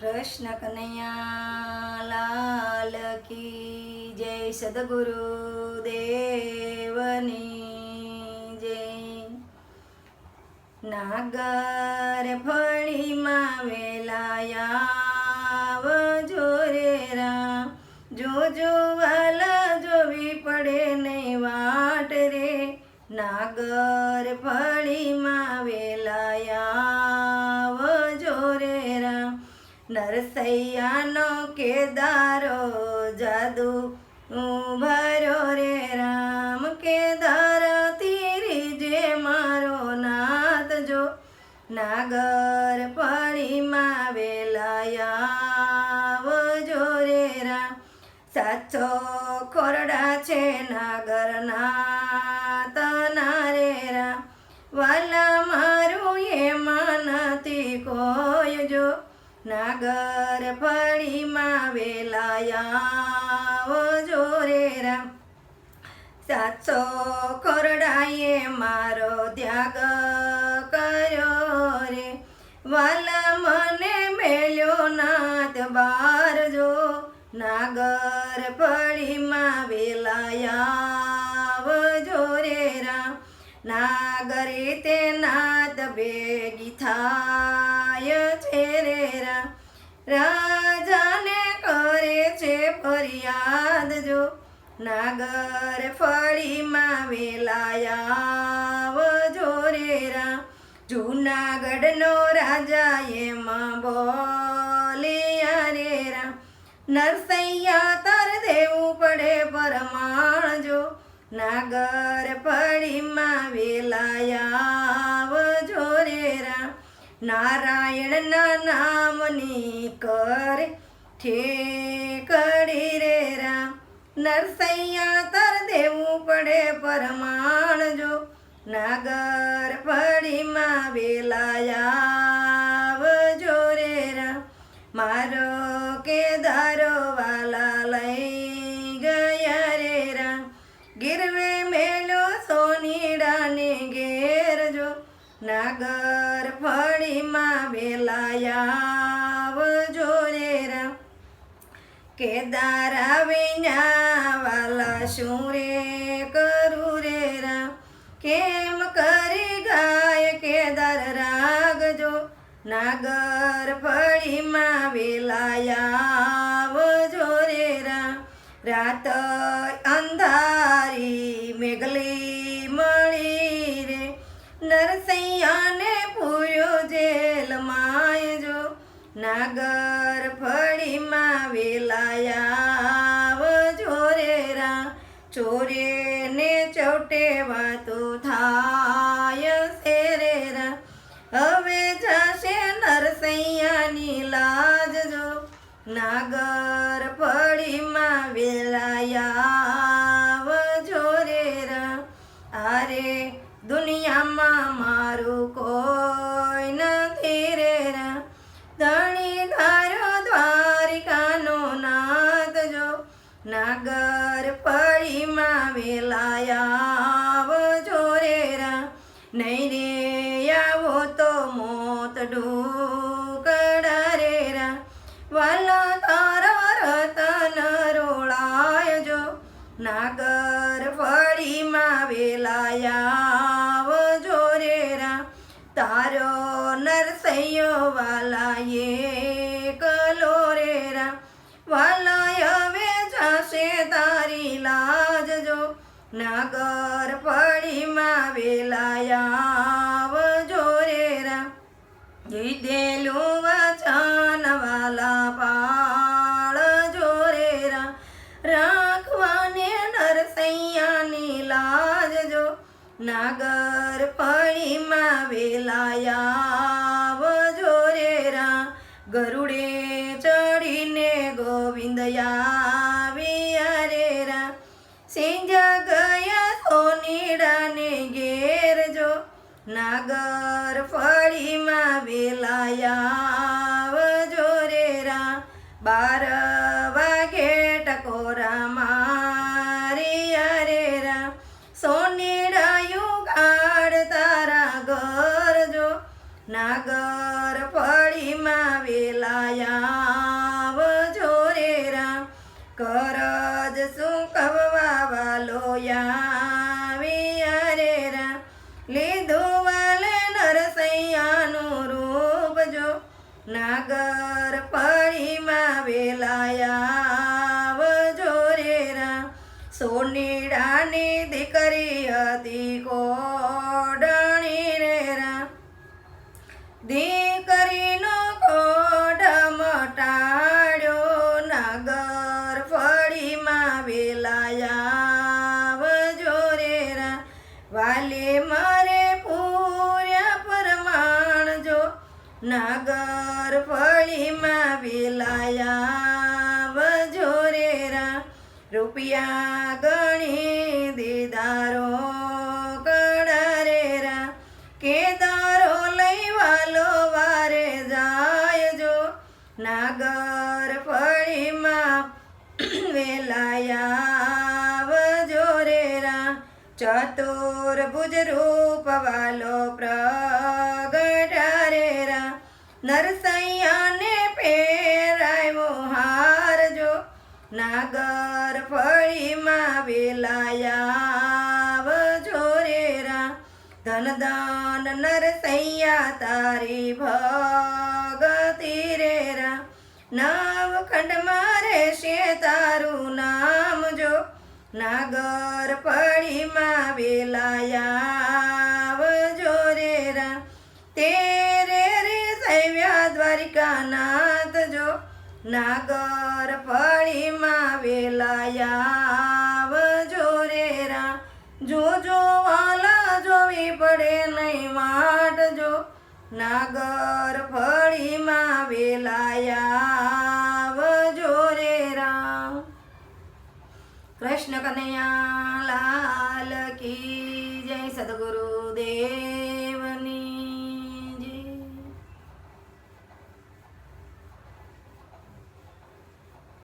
કૃષ્ણ કનૈયા લાલ કી જય સદગુરુ દેવની જય. નાગર ફળીમાં વેલાયા જોરે રામ. જોજો વાલા જોવી પડે નહીં વાટ રે. નાગર ફળીમાં વેલાયા નરસૈયાનો કેદારો, જાદુ ભર્યો રે રામ કેદાર, તીરી જે મારો નાથ જો નાગર પડીમાં વેલાયા જોરે રામ. સાચો ખોરડા છે નાગરના નાગર ફળીમાં વેલાયા જોરે રામ. સાતસો ખોરડાએ મારો ત્યાગ કર્યો રે. વાલા મને મેલ્યો નાથ બાર જો નાગર ફળીમાં વેલાયા જોરે રામ. નાગરે તે નાથ ભેગી રામ રાજાને કરે છે ફરિયાદ જો નાગર ફળીમાં વેલાયા જોરે જૂનાગઢનો રાજા એમાં બોલિયા રે નરસૈયા તાર દેવું પડે પરમાણ જો નાગર ફળીમાં વેલાયા નારાયણના નામની કરે. ઠેકડી રે રામ. નરસૈયા તર દેવું પડે પરમાણ જો. નાગર ફળીમાં વેલાયા. વેલાયા જોરે રામ કેદાર વિના વાલા શું રે કરું રે કેમ કરી ગાય કેદાર રાગજો? નાગર ફળીમાં વેલાયા જોરે રામ રાત અંધારી મેઘલી મળી રે. નરસૈયાને નાગર ફળીમાં વેલાયા જોરેરા ચોરે ને ચૌટે વાતો થાય શેરેરા હવે જશે નરસૈયાની લાજ જો. નાગર ફળીમાં વેલાયા નહીં રે આવો તો મોત ઢોકડા રે રા. વાલો તારો રતન રોળાય જો. નાગર ફળીમાં વેલાયા જોરે રા. તારો નરસૈયો વાલાએ કલો રે રા. વાલા હવે જશે તારી લાજ જો. નાગર પડીમાં વેલાયા જોરે રા દીધેલું વચન વાલા પાળ જોરે રા રાખવાને નરસૈયાની લાજ જો નાગર પડીમાં વેલાયા જોરે રા ગરુડે ચડીને ગોવિંદ નાગર ફળીમાં વેલાયા જોરેરા બાર નાગર પરીમાં વેલાયા જોરેરા સોનીડાની દીકરી હતી કોડણી રેરા દીકરીનો કોઢ મટાડ્યો નાગર ફળીમાં વેલાયા જોરેરા વાલે મારે પૂર્યા પરમાણ જો નાગર ફળીમાં વેલાયા રા રૂપિયા ગણી દીદારો કડા રા કેદારો લઈ વાલો વારે જાય જો નાગર ફળીમાં વેલાયા જોરે રા ચતુર ભુજ રૂપ વાલો પ્રગટા નાગર ફળીમાં વેલાયા જોરેરા ધન દાન નરસૈયા તારી ભગતિ રે રા મારે છે તારું નામ જો. નાગર પડીમાં વેલાયા જોરેરા તેરે રે સૈવ્યા દ્વારિકાનાથ જો. નાગર વેલાયા જોરે રા. જો જો વાલા જોવી પડે નહીં વાટજો. નાગર ફળીમાં વેલાયા જોરે રામ કૃષ્ણ કનૈયા લાલ કી જય સદગુરુ દેવ